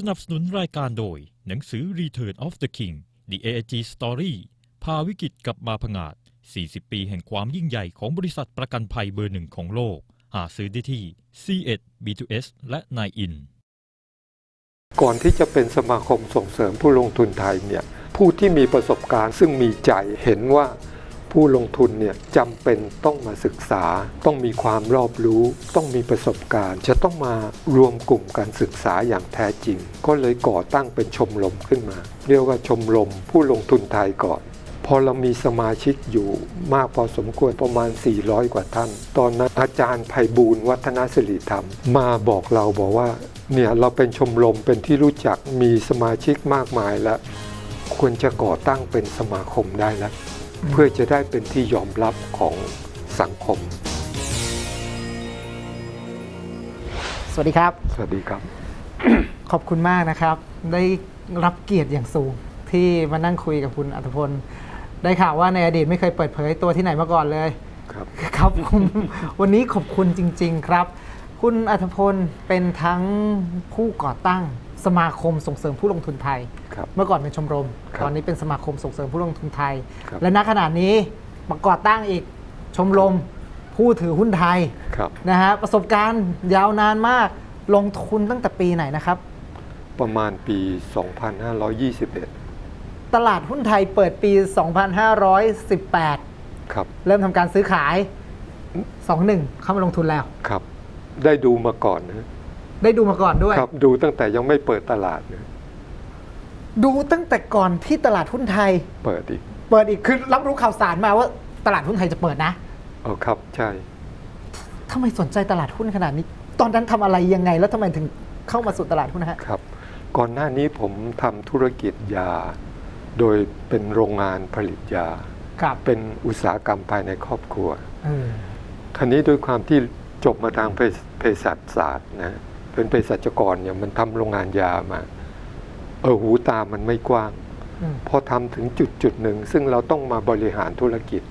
สนับสนุนรายการโดย หนังสือ Return of the King The AIG Story พาวิกฤตกลับมาผงาด 40 ปีแห่งความยิ่งใหญ่ของบริษัทประกันภัยเบอร์หนึ่งของโลก หาซื้อได้ที่ C1 B2S และ9 in ก่อนที่จะเป็นสมาคมส่งเสริมผู้ลงทุนไทยเนี่ยผู้ที่มีประสบการณ์ซึ่งมีใจเห็นว่า ผู้ลงทุนเนี่ยจำเป็นต้องมาศึกษา ต้องมีความรอบรู้ ต้องมีประสบการณ์ จะต้องมารวมกลุ่มการศึกษาอย่างแท้จริง ก็เลยก่อตั้งเป็นชมรมขึ้นมา เรียกว่าชมรมผู้ลงทุนไทยก่อนพอเรามีสมาชิกอยู่มากพอสมควรประมาณ 400 กว่าท่าน ตอนนั้นอาจารย์ไพบูลวัฒนศิริธรรม มาบอกเราบอกว่าเนี่ยเราเป็นชมรมเป็นที่รู้จักมีสมาชิกมากมายแล้ว ควรจะก่อตั้งเป็นสมาคมได้แล้ว เพื่อจะได้เป็นที่ยอมรับของสังคม สวัสดีครับ สวัสดีครับ ขอบคุณมากนะครับ ได้รับเกียรติอย่างสูงที่มานั่งคุยกับคุณอัตพล ได้ข่าวว่าในอดีตไม่เคยเปิดเผยตัวที่ไหนมาก่อนเลยครับครับผมวันนี้ขอบคุณจริง ๆ ครับ คุณอัธพลเป็นทั้งผู้ก่อตั้ง สมาคมส่งเสริมผู้ลงทุนไทย ครับ เมื่อก่อนเป็นชมรม ครับตอนนี้เป็นสมาคมส่งเสริมผู้ลงทุนไทย ครับ และณขณะนี้มาก่อตั้งอีกชมรมผู้ถือหุ้นไทยครับ นะฮะประสบการณ์ยาวนานมากลงทุนตั้งแต่ปีไหนนะครับ ประมาณปี 2521 ตลาดหุ้นไทยเปิดปี 2518 ครับ เริ่มทำการซื้อขาย 21 เข้ามาลงทุนแล้ว ครับ ได้ดูมาก่อนนะ ได้ดูมาก่อนด้วย ครับดูตั้งแต่ยังไม่เปิดตลาดนะดูตั้งแต่ก่อนที่ตลาดหุ้นไทย เปิดอีกเปิดอีกคือรับรู้ข่าวสารมาว่าตลาดหุ้นไทยจะเปิดนะอ๋อครับใช่ ทำไมสนใจตลาดหุ้นขนาดนี้ ตอนนั้นทำอะไรยังไง แล้วทำไมถึงเข้ามาสู่ตลาดหุ้นนะฮะ ครับ ก่อนหน้านี้ผมทำธุรกิจยา โดยเป็นโรงงานผลิตยา ครับเป็นอุตสาหกรรมภายในครอบครัว เออ คราวนี้ด้วยความที่จบมาทางเภสเภสัชศาสตร์นะ เป็นเภสัชกรเนี่ยมันทำโรงงานยามา เออหูตามันไม่กว้างอืมพอทำถึงจุดจุดหนึ่ง ซึ่งเราต้องมาบริหารธุรกิจ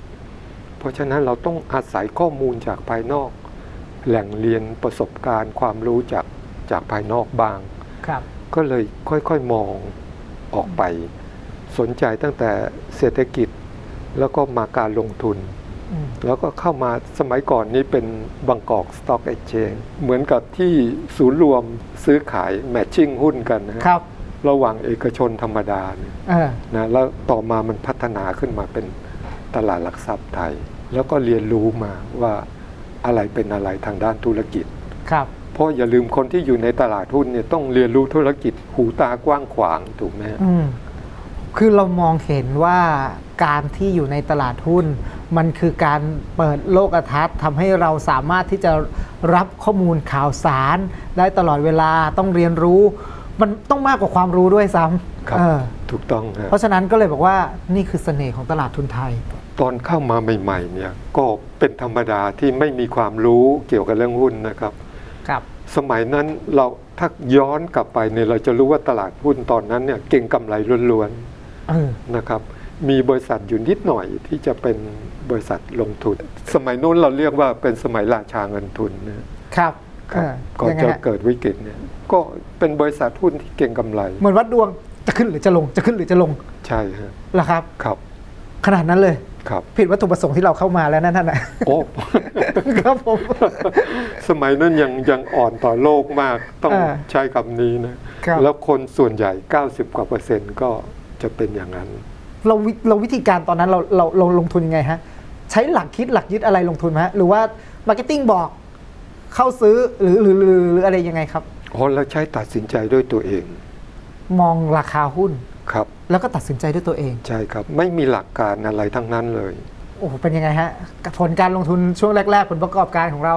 เพราะฉะนั้นเราต้องอาศัยข้อมูลจากภายนอก แหล่งเรียนประสบการณ์ความรู้จากจากภายนอกบ้างครับก็เลยค่อยๆมองออกไป สนใจตั้งแต่เศรษฐกิจแล้วก็มาการลงทุนอืม แล้วก็เข้ามาสมัยก่อนนี้เป็นบางกอกสต็อกเอ็กชแนนเหมือนกับที่ศูนย์รวมซื้อขายแมทชิ่งหุ้นกันนะฮะครับระหว่างเอกชนธรรมดาเนี่ยเออนะแล้วต่อมามันพัฒนาขึ้นมาเป็นตลาดหลักทรัพย์ไทย แล้วก็เรียนรู้มาว่าอะไรเป็นอะไรทางด้านธุรกิจครับเพราะอย่าลืมคนที่อยู่ในตลาดหุ้นเนี่ยต้องเรียนรู้ธุรกิจหูตากว้างขวางถูกไหมฮะอืม คือเรามองเห็นว่าการที่อยู่ในตลาดหุ้น มันคือการเปิดโลกทัศน์ทำให้เราสามารถที่จะรับข้อมูลข่าวสาร ได้ตลอดเวลาต้องเรียนรู้ มันต้องมากกว่าความรู้ด้วยซ้ครับำเออถูกต้องฮะเพราะฉะนั้นก็เลยบอกว่านี่คือเสน่ห์ของตลาดทุนไทย ตอนเข้ามาใหม่ๆเนี่ยก็เป็นธรรมดาที่ไม่มีความรู้เกี่ยวกับเรื่องหุ้นนะครับครับสมัยนั้นเราถ้าย้อนกลับไปเนี่ยเราจะรู้ว่าตลาดหุ้นตอนนั้นเนี่ยเก่งกำไรล้วนเออๆ นะครับมีบริษัทอยู่นิดหน่อยที่จะเป็นบริษัทลงทุน สมัยนู้นเราเรียกว่าเป็นสมัยราชาเงินทุนนะครับครับเออก่อนยังไงจะฮะเกิดวิกฤตเนี่ยก็เป็นบริษัทหุ้นที่เก่งกำไร เหมือนวัดดวงจะขึ้นหรือจะลงจะขึ้นหรือจะลงใช่ฮะเหรอครับครับ ขนาดนั้นเลยครับผิดวัตถุประสงค์ที่เราเข้ามาแล้วนั่นน่ะโอ้ครับผมสมัยนั้นยังยังอ่อนต่อโลกมากต้องเออใช้คำนี้นะครับแล้วคนส่วนใหญ่ 90กว่าเปอร์เซ็นต์ก็ จะเป็นอย่างนั้น เราวิเราวิธีการตอนนั้นเราเราเราลงทุนยังไงฮะ ใช้หลักคิดหลักยึดอะไรลงทุนไหมฮะ หรือว่ามาร์เก็ตติ้งบอกเข้าซื้อหรือหรือหรือหรืออะไรยังไงครับอ๋อแล้วใช้ตัดสินใจด้วยตัวเอง มองราคาหุ้นครับ แล้วก็ตัดสินใจด้วยตัวเอง ใช่ครับ ไม่มีหลักการอะไรทั้งนั้นเลย โอ้โหเป็นยังไงฮะผลการลงทุนช่วงแรก ๆ ผลประกอบการของเรา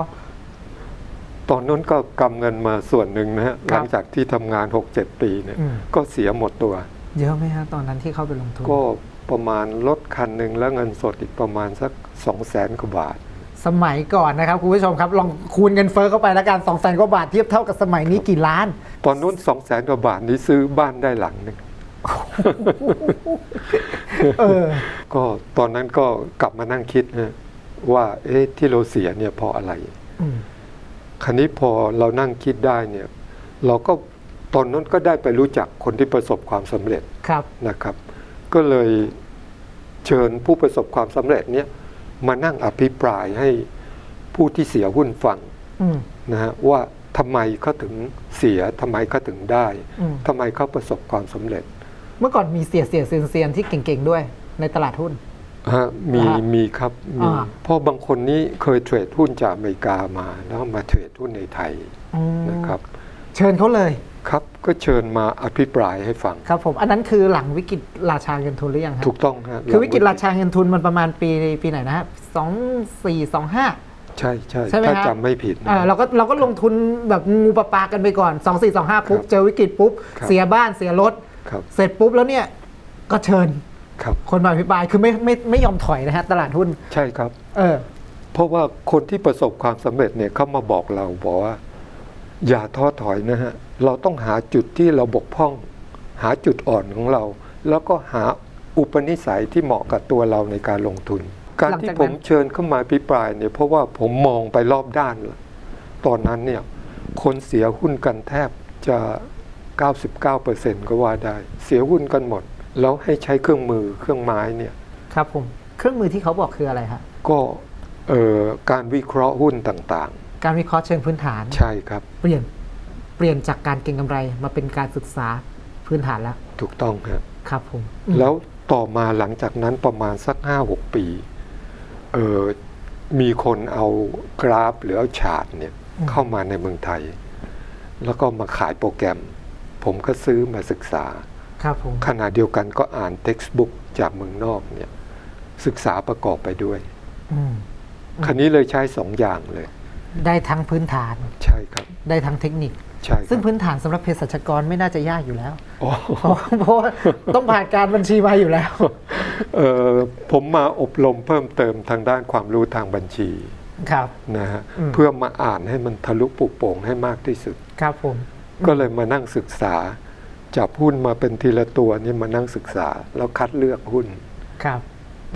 ตอนนั้นก็กำเงินมาส่วนหนึ่งนะฮะคหรับลังจากที่ทำงาน 6-7 ปีเนี่ยอืมก็เสียหมดตัว เยอะไหมฮะตอนนั้นที่เข้าไปลงทุนก็ประมาณรถคันหนึ่งแล้วเงินสดอีกประมาณสัก2 0 0แสนกว่าบาท สมัยก่อนนะครับคุณผู้ชมครับลองคูณเงินเฟ้อเข้าไปแล้วกันสองแสนกว่าบาทเทียบเท่ากับสมัยนี้กี่ล้าน ตอนนู้น2 0 0แสนกว่าบาทนี้ซื้อบ้านได้หลังหนึ่งเออก็ตอนนั้นก็กลับมานั่งคิดนะว่าเอ๊ะที่เราเสียเนี่ยเพราะอะไรอืมคราวนี้พอเรานั่งคิดได้เนี่ย เราก็ ตอนนั้นก็ได้ไปรู้จักคนที่ประสบความสำเร็จครับนะครับ ก็เลยเชิญผู้ประสบความสำเร็จเนี่ยมานั่งอภิปรายให้ผู้ที่เสียหุ้นฟังอืมนะฮะว่าทำไมเขาถึงเสียทำไมเขาถึงได้อืมทำไมเขาประสบความสำเร็จ เมื่อก่อนมีเสียเสียเซียนเซียนที่เก่งๆด้วยในตลาดหุ้นฮะมีอ่ามีมีครับมีอ่าเพราะบางคนนี้เคยเทรดหุ้นจากอเมริกามาแล้วมาเทรดหุ้นในไทยอืมนะครับ เชิญเขาเลย ครับก็เชิญมาอภิปรายให้ฟัง ครับผมอันนั้นคือหลังวิกฤตราชาเงินทุนหรือยังครับถูกต้องฮะคือวิกฤตราชาเงินทุนมันประมาณปีปีไหนนะครับสองสี่สองห้าใช่ใช่ใช่ไหมถ้าฮะจำไม่ผิดนะเออเราก็เราก็ลงทุนแบบงูปลาปลากันไปก่อน2 4 2 5ปุ๊บครับเจอวิกฤตปุ๊บครับเสียบ้านเสียรถครับเสร็จปุ๊บแล้วเนี่ยก็เชิญครับคนมาอภิปรายคือไม่ไม่ไม่ยอมถอยนะฮะตลาดหุ้นใช่ครับ เออเพราะว่าคนที่ประสบความสำเร็จเนี่ยเขามาบอกเราบอกว่า อย่าท้อถอยนะฮะ เราต้องหาจุดที่เราบกพร่อง หาจุดอ่อนของเรา แล้วก็หาอุปนิสัยที่เหมาะกับตัวเราในการลงทุน การหลังที่จากนั้นผมเชิญเข้ามาพิปรายเนี่ยเพราะว่าผมมองไปรอบด้านเลยตอนนั้นเนี่ยคนเสียหุ้นกันแทบจะ 99%ก็ว่าได้ เสียหุ้นกันหมด แล้วให้ใช้เครื่องมือเครื่องไม้เนี่ยครับผม เครื่องมือที่เขาบอกคืออะไรฮะก็เอ่อการวิเคราะห์หุ้นต่าง การวิเคราะห์เชิงพื้นฐานๆใช่ครับ เปลี่ยนเปลี่ยนจากการเก็งกำไรมาเป็นการศึกษาพื้นฐานแล้ว ถูกต้องครับครับผมอืมแล้วต่อมาหลังจากนั้นประมาณสักห้าหกปีเออมีคนเอากราฟหรือเอาชาร์ตเนี่ยเข้ามาในเมืองไทย แล้วก็มาขายโปรแกรม ผมก็ซื้อมาศึกษาครับผมขณะเดียวกันก็อ่านเท็กซ์บุ๊กจากเมืองนอกเนี่ยศึกษาประกอบไปด้วยอืมคันนี้เลยใช้สองอย่างเลย ได้ทั้งพื้นฐาน ใช่ครับ ได้ทั้งเทคนิค ใช่ครับซึ่งพื้นฐานสำหรับเภสัชกรไม่น่าจะยากอยู่แล้ว อ๋อ เพราะเพราะว่าต้องผ่านการบัญชีมาอยู่แล้ว เอ่อผมมาอบรมเพิ่มเติมทางด้านความรู้ทางบัญชีครับ นะฮะอืม เพื่อมาอ่านให้มันทะลุปุโป่งให้มากที่สุด ครับผม ก็เลยมานั่งศึกษาจับหุ้นมาเป็นทีละตัวนี่มานั่งศึกษา แล้วคัดเลือกหุ้นครับ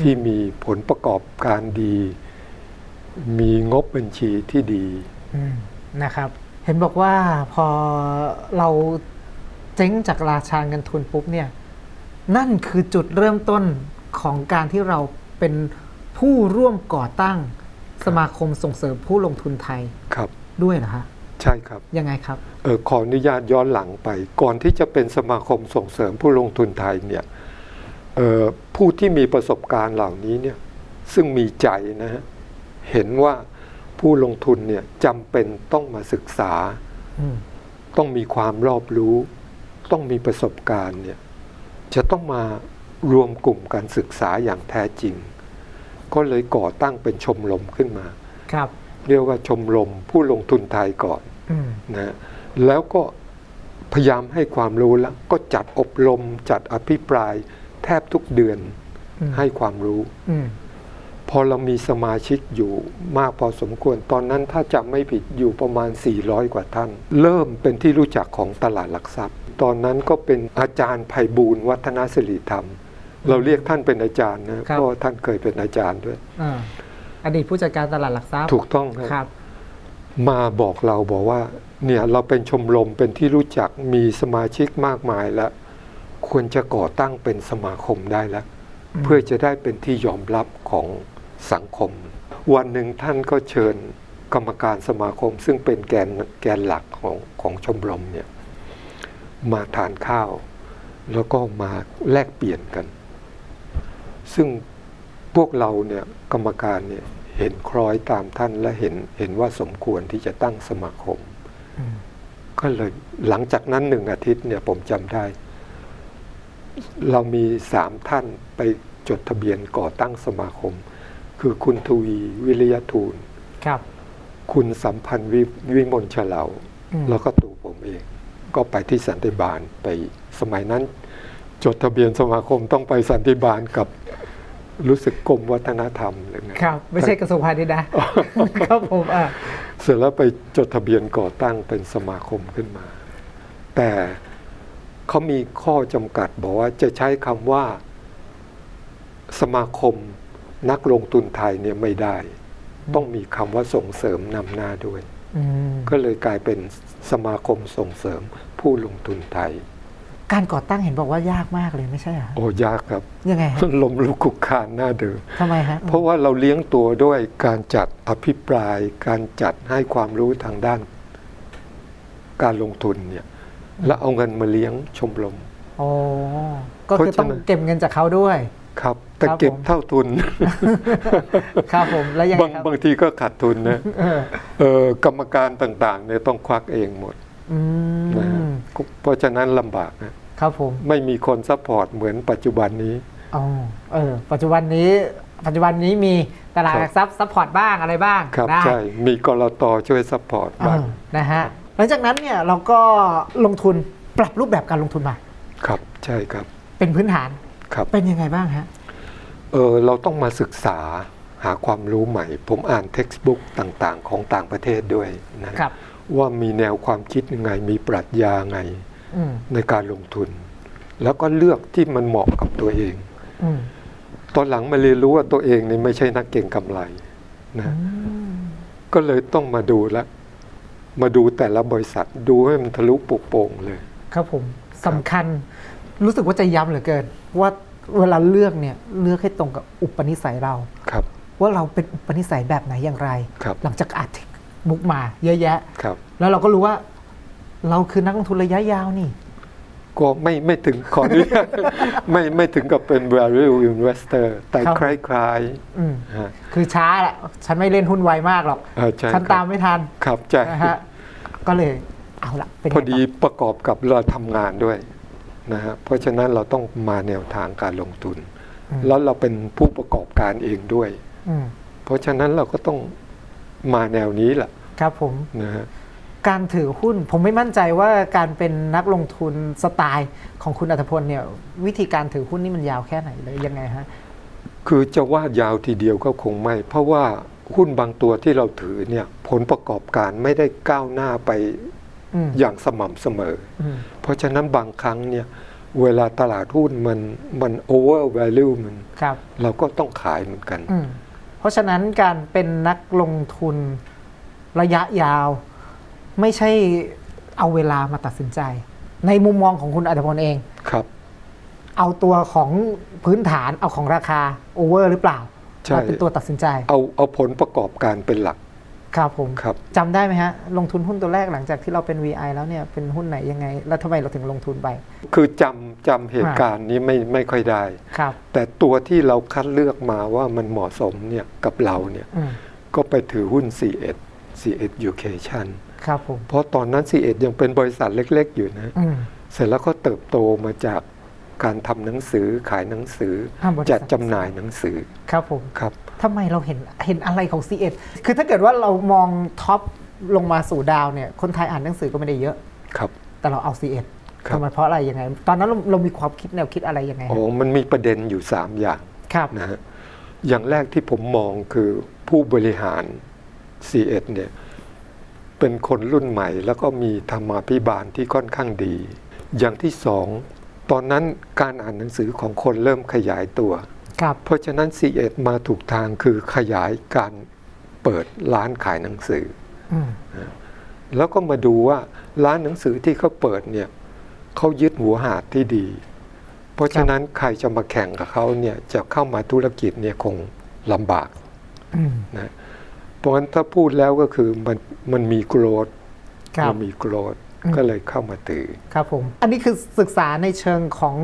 ที่มีผลประกอบการดี มีงบบัญชีที่ดีอืมนะครับ เห็นบอกว่าพอเราเจ๊งจากราชาเงินทุนปุ๊บเนี่ย นั่นคือจุดเริ่มต้นของการที่เราเป็นผู้ร่วมก่อตั้งสมาคมส่งเสริมผู้ลงทุนไทยครับด้วยเหรอฮะใช่ครับ ยังไงครับเออขออนุญาตย้อนหลังไป ก่อนที่จะเป็นสมาคมส่งเสริมผู้ลงทุนไทยเนี่ยเอ่อผู้ที่มีประสบการณ์เหล่านี้เนี่ยซึ่งมีใจนะฮะ เห็นว่าผู้ลงทุนเนี่ยจำเป็นต้องมาศึกษาอืมต้องมีความรอบรู้ ต้องมีประสบการณ์เนี่ยจะต้องมารวมกลุ่มการศึกษาอย่างแท้จริง ก็เลยก่อตั้งเป็นชมรมขึ้นมา ครับ เรียกว่าชมรมผู้ลงทุนไทยก่อนอืมนะแล้วก็พยายามให้ความรู้แล้ว ก็จัดอบรมจัดอภิปรายแทบทุกเดือนอืมให้ความรู้อืม พอเรามีสมาชิกอยู่มากพอสมควร ตอนนั้นถ้าจำไม่ผิดอยู่ประมาณ 400 กว่าท่าน เริ่มเป็นที่รู้จักของตลาดหลักทรัพย์ ตอนนั้นก็เป็นอาจารย์ไพบูลย์วัฒนศิริธรรม เราเรียกท่านเป็นอาจารย์นะเพราะว่าท่านเคยเป็นอาจารย์ด้วยอ่าอดีตผู้จัดการตลาดหลักทรัพย์ถูกต้องครับครับ มาบอกเราบอกว่า เนี่ยเราเป็นชมรมเป็นที่รู้จักมีสมาชิกมากมายแล้ว ควรจะก่อตั้งเป็นสมาคมได้แล้วอืมเพื่อจะได้เป็นที่ยอมรับของ สังคม วันหนึ่งท่านก็เชิญกรรมการสมาคม ซึ่งเป็นแกนแกนหลักของของชมรมเนี่ยมาทานข้าว แล้วก็มาแลกเปลี่ยนกัน ซึ่งพวกเราเนี่ยกรรมการเนี่ยเห็นคล้อยตามท่านและเห็นเห็นว่าสมควรที่จะตั้งสมาคมมก็เลยหลังจากนั้นหนึ่งอาทิตย์เนี่ยผมจำได้ เรามีสามท่านไปจดทะเบียนก่อตั้งสมาคม คือคุณทวีวิริยทูลครับ คุณสัมพันธ์วิวิมลเฉลาอืมแล้วก็ตัวผมเอง ก็ไปที่สันติบาลไปสมัยนั้น จดทะเบียนสมาคมต้องไปสันติบาลกับรู้สึกกรมวัฒนธรรมหรือไงครับ ไม่ใช่กระทรวงพาณิชย์นะครับผมอ่าเสร็จแล้วไปจดทะเบียนก่อตั้งเป็นสมาคมขึ้นมา แต่เขามีข้อจำกัดบอกว่าจะใช้คำว่าสมาคม นักลงทุนไทยเนี่ยไม่ได้ ต้องมีคำว่าส่งเสริมนำหน้าด้วยอืมก็เลยกลายเป็นสมาคมส่งเสริมผู้ลงทุนไทย การก่อตั้งเห็นบอกว่ายากมากเลยไม่ใช่เหรอโอ้ยากครับ ยังไงฮะลมลุกคุกคานหน้าเดิมทำไมฮะเพราะว่าเราเลี้ยงตัวด้วยการจัดอภิปราย การจัดให้ความรู้ทางด้าน การลงทุนเนี่ย แล้วเอาเงินมาเลี้ยงชมรมโอ้ก็คือต้องเพราะฉะนั้นเก็บเงินจากเขาด้วย ครับแต่ครับเก็บผมเท่าทุน ครับผมแล้วยังไงบางครับบางทีก็ขาดทุนนะเออเออกรรมการต่างๆเนี่ยต้องควักเองหมดอืนะฮะมเพราะฉะนั้นลำบากนะครับผมไม่มีคนซัพพอร์ตเหมือนปัจจุบันนี้อ๋อเออ ปัจจุบันนี้ปัจจุบันนี้มีตลาดหครัลับกทรัพย์ซัพพอร์ตบ้างอะไรบ้างครับได้ใช่มีกรตช่วยซัพพอร์ตเอบ้างอนะฮะหลังจากนั้นเนี่ยเราก็ลงทุนปรับรูปแบบการลงทุนมา ครับใช่ครับ เป็นพื้นฐาน ครับเป็นยังไงบ้างฮะเออเราต้องมาศึกษาหาความรู้ใหม่ ผมอ่านเท็กซ์บุ๊กต่างๆ ของต่างประเทศด้วยนะครับ ว่ามีแนวความคิดยังไง มีปรัชญาไงอืมในการลงทุน แล้วก็เลือกที่มันเหมาะกับตัวเอง อืมตอนหลังมาเรียนรู้ว่าตัวเองนี่ไม่ใช่นักเก่งกำไรนะก็เลยต้องมาดูละมาดูแต่ละบริษัทดูให้มันทะลุปุโป่งเลย ครับผมสำคัญ รู้สึกว่าจะย้ำเหลือเกิน ว่าเวลาเลือกเนี่ยเลือกให้ตรงกับอุปนิสัยเรา ครับ ว่าเราเป็นอุปนิสัยแบบไหนอย่างไร ครับ หลังจากอ่านเทคบุ๊กมาเยอะแยะ ครับ แล้วเราก็รู้ว่า เราคือนักลงทุนระยะยาวนี่ ก็ไม่ไม่ถึงขออนุญาต ไม่ไม่ถึงกับเป็น value investor แต่ครับ คล้ายอืมๆฮะ คือช้าแหละ ฉันไม่เล่นหุ้นไวมากหรอก เออใช่ฉันครับ ตามไม่ทันครับใช่นะฮะก็เลยเอาละเป็นไงพอดีต่ประกอบกับเราทำงานด้วย นะฮะเพราะฉะนั้นเราต้องมาแนวทางการลงทุน แล้วเราเป็นผู้ประกอบการเองด้วยอืมเพราะฉะนั้นเราก็ต้องมาแนวนี้แหละครับผมนะฮะการถือหุ้นผมไม่มั่นใจว่าการเป็นนักลงทุนสไตล์ของคุณอัธพลเนี่ยวิธีการถือหุ้นนี่มันยาวแค่ไหนเลยยังไงฮะคือจะว่ายาวทีเดียวก็คงไม่ เพราะว่าหุ้นบางตัวที่เราถือเนี่ยผลประกอบการไม่ได้ก้าวหน้าไป อืมอย่างสม่ำเสมออืมเพราะฉะนั้นบางครั้งเนี่ยเวลาตลาดหุ้นมันมัน over value มันครับเราก็ต้องขายเหมือนกันอืมเพราะฉะนั้นการเป็นนักลงทุนระยะยาว ไม่ใช่เอาเวลามาตัดสินใจ ในมุมมองของคุณอัธพลเองครับ เอาตัวของพื้นฐานเอาของราคาโอเวอร์หรือเปล่าใช่มาเป็นตัวตัดสินใจ เอาเอาผลประกอบการเป็นหลัก ครับผมครับจำได้ไหมฮะ ลงทุนหุ้นตัวแรกหลังจากที่เราเป็น VI แล้วเนี่ยเป็นหุ้นไหนยังไง แล้วทำไมเราถึงลงทุนไป คือจำจำเหตุการณ์นี้ไม่ไม่ค่อยได้ ครับ แต่ตัวที่เราคัดเลือกมาว่ามันเหมาะสมเนี่ยกับเราเนี่ยอืมก็ไปถือหุ้น C1 C1 Education ครับผม เพราะตอนนั้น C1 ยังเป็นบริษัทเล็ก ๆ อยู่นะ อืมเสร็จแล้วก็เติบโตมาจาก การทำหนังสือขายหนังสืออ่าบริษัทจัดจำหน่ายหนังสือครับผมครับทำไมเราเห็นเห็นอะไรของ C1 คือถ้าเกิดว่าเรามองท็อปลงมาสู่ดาวเนี่ยคนไทยอ่านหนังสือก็ไม่ได้เยอะครับ แต่เราเอา C1 ครับทำไมเพราะอะไรยังไง ตอนนั้นเราเรามีความคิดแนวคิดอะไรยังไงโอ้ฮะมันมีประเด็นอยู่ 3 อย่างครับนะฮะอย่างแรกที่ผมมองคือผู้บริหาร C1 เนี่ยเป็นคนรุ่นใหม่ แล้วก็มีธรรมาภิบาลที่ค่อนข้างดี อย่างที่สอง ตอนนั้นการอ่านหนังสือของคนเริ่มขยายตัวครับเพราะฉะนั้น C1 มาถูกทางคือขยายการเปิดร้านขายหนังสืออืมแล้วก็มาดูว่าร้านหนังสือที่เขาเปิดเนี่ยเขายึดหัวหาดที่ดี เพราะฉะนั้นใครจะมาแข่งกับเขาเนี่ยจะเข้ามาธุรกิจเนี่ยคงลำบากอืมนะเพราะฉะนั้นถ้าพูดแล้วก็คือมันมันมีโกรธครัมับมีโกรธอืม ก็เลยเข้ามาถือครับผม อันนี้คือศึกษาในเชิงของ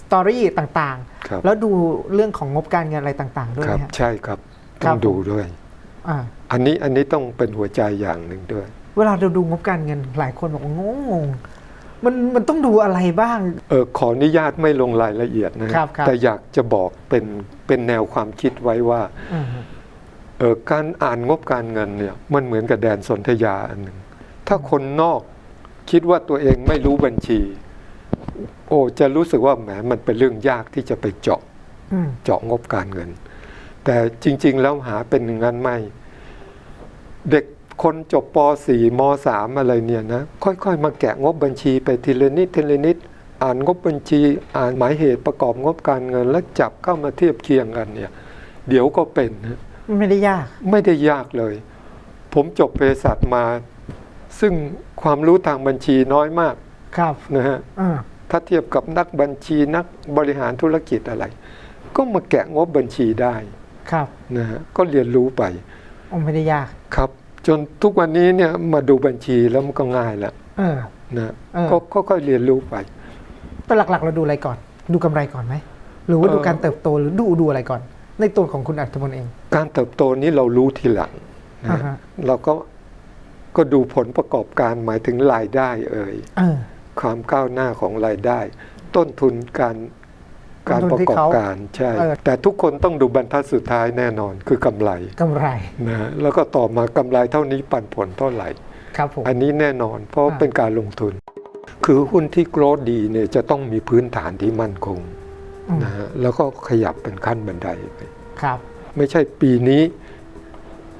สตอรี่ต่างครับๆแล้วดูเรื่องของงบการเงินอะไรต่าง ๆ ด้วยครับไหมฮะใช่ครับครัต้อบงดูด้วยอ่าอันนี้อันนี้ต้องเป็นหัวใจอย่างหนึ่งด้วย เวลาเราดูงบการเงินหลายคนบอกว่างงงๆมันมันต้องดูอะไรบ้าง เออขออนุญาตไม่ลงรายละเอียดนะครับครับแต่อยากจะบอกเป็นเป็นแนวความคิดไว้ว่าอืมเออการอ่านงบการเงินเนี่ยมันเหมือนกับแดนสนธยาอันหนึ่งถ้าคนนอก คิดว่าตัวเองไม่รู้บัญชี โอ้จะรู้สึกว่าแหมมันเป็นเรื่องยากที่จะไปเจาะอืมเจาะงบการเงิน แต่จริง ๆ แล้วหาเป็นอย่างนั้นไม่ เด็กคนจบป .4 ม .3 อะไรเนี่ยนะ ค่อย ๆ มาแกะงบบัญชีไปทีละนิดทีละนิด อ่านงบบัญชี อ่านหมายเหตุประกอบงบการเงิน แล้วจับเข้ามาเทียบเคียงกันเนี่ย เดี๋ยวก็เป็นนะมันไม่ได้ยาก ไม่ได้ยากเลย ผมจบเภสัชมา ซึ่งความรู้ทางบัญชีน้อยมากครับนะฮะอ่าถ้าเทียบกับนักบัญชีนักบริหารธุรกิจอะไร ก็มาแกะงบบัญชีได้ครับนะฮะก็เรียนรู้ไปโอ้ไม่ได้ยากครับ จนทุกวันนี้เนี่ยมาดูบัญชีแล้วมันก็ง่ายแล้วเออนะเออก็ก็ค่อยเรียนรู้ไปแต่หลักๆ เราดูอะไรก่อน ดูกำไรก่อนไหมหรือว่าเอ่อดูการเติบโตหรือดูดูอะไรก่อน ในตัวของคุณอัธมนต์เอง การเติบโตนี้เรารู้ทีหลังนะอ่าฮะฮะเราก็ ก็ดูผลประกอบการหมายถึงรายได้เอ่ยเออความก้าวหน้าของรายได้ ต้นทุนการการต้นทุปนระที่กอบเขาการใช่เออแต่ทุกคนต้องดูบรรทัดสุดท้ายแน่นอนคือกำไรกำไรนะฮะแล้วก็ต่อมากำไรเท่านี้ปันผลเท่าไหร่ครับผมอันนี้แน่นอนเพราะอ่าเป็นการลงทุน คือหุ้นที่โกรดดีเนี่ยจะต้องมีพื้นฐานที่มั่นคงอืมนะฮะแล้วก็ขยับเป็นขั้นบันไดไปครับ ไม่ใช่ปีนี้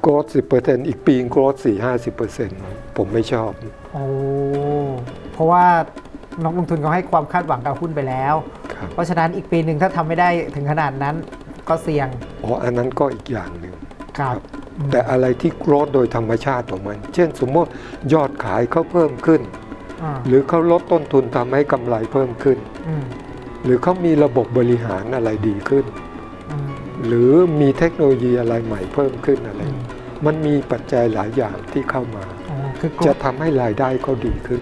โกรดสิอีกปีโกรดสี่ห้าสิบเปอร์เซ็นต์ผมไม่ชอบ โอ้เพราะว่านักลงทุนเขาให้ความคาดหวังกับหุ้นไปแล้วครับเพราะฉะนั้นอีกปีหนึ่งถ้าทำไม่ได้ถึงขนาดนั้นก็เสี่ยง อ๋อ อันนั้นก็อีกอย่างหนึ่งครับอืมแต่อะไรที่โกรธโดยธรรมชาติของมัน เช่นสมมติยอดขายเขาเพิ่มขึ้นอ่าหรือเขาลดต้นทุนทำให้กำไรเพิ่มขึ้นอืมหรือเขามีระบบบริหารอะไรดีขึ้นอืมหรือมีเทคโนโลยีอะไรใหม่เพิ่มขึ้นอะไรอื มมันมีปัจจัยหลายอย่างที่เข้ามาอ๋อคือจะทำให้รายได้เขาดีขึ้น